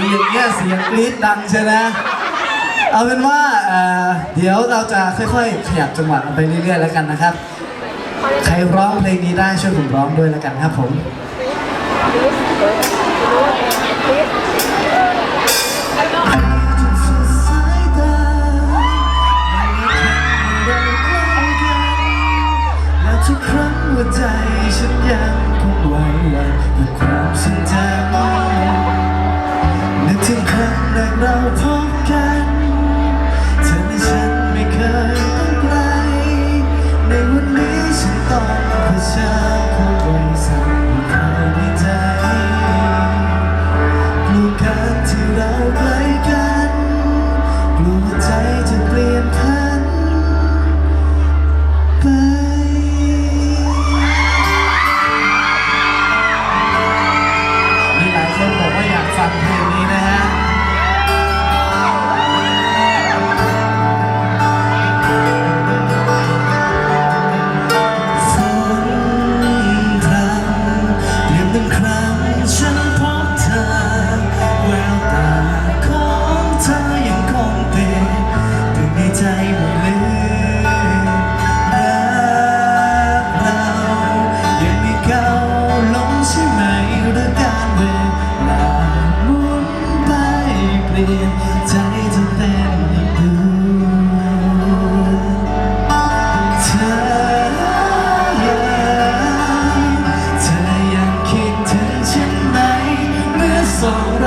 มีอย่างเงี้ยเสียงกรี๊ดดังใช่ไหมเอาเป็นว่าเอ่อเดี๋ยวเราจะค่อยๆขยับจังหวะกันไปเรื่อยๆแล้วกันนะครับ ใครร้องเพลงนี้ได้ช่วยผมร้องด้วยแล้วกันครับผม ทุกครั้งหัวใจฉันยังคงไหวหวั่นกับความ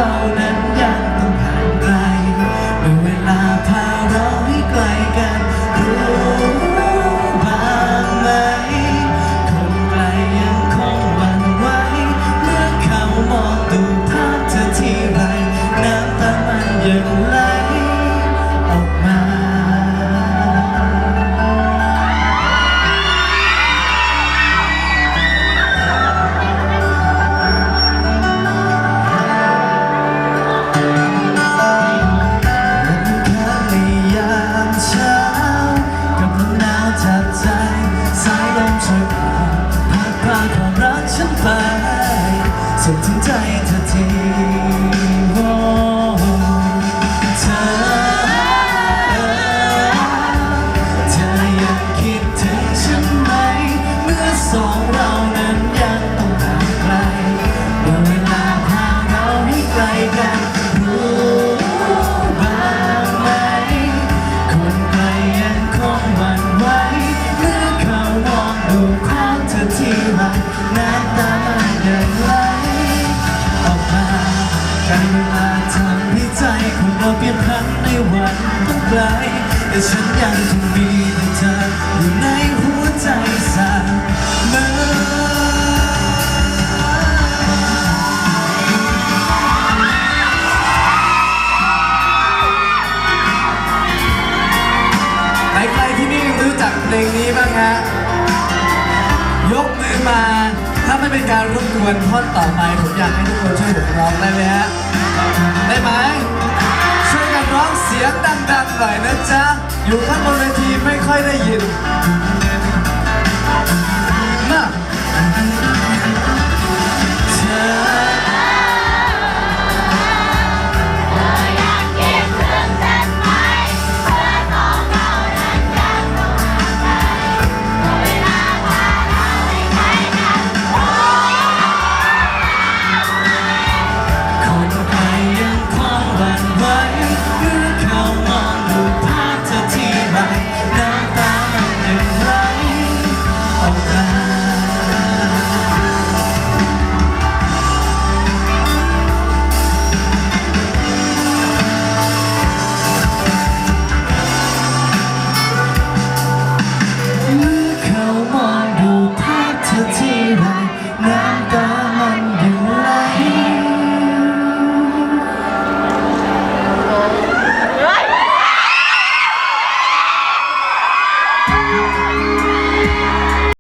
อง ส่งถึงใจเธอที นพันในวันต้องไกลแต่ฉันยังคงมีแต่เธออยู่ในหัวใจเสมอใครๆที่นี่รู้จักเพลงนี้บ้างฮะ ยกมือมา ถ้าไม่เป็นการรบกวนท่อนต่อไปผมอยากให้ทุกคนช่วยผมร้องได้ไหมฮะ หน่อยนะจ๊ะ อยู่ข้างบนเวทีไม่ค่อยได้ยิน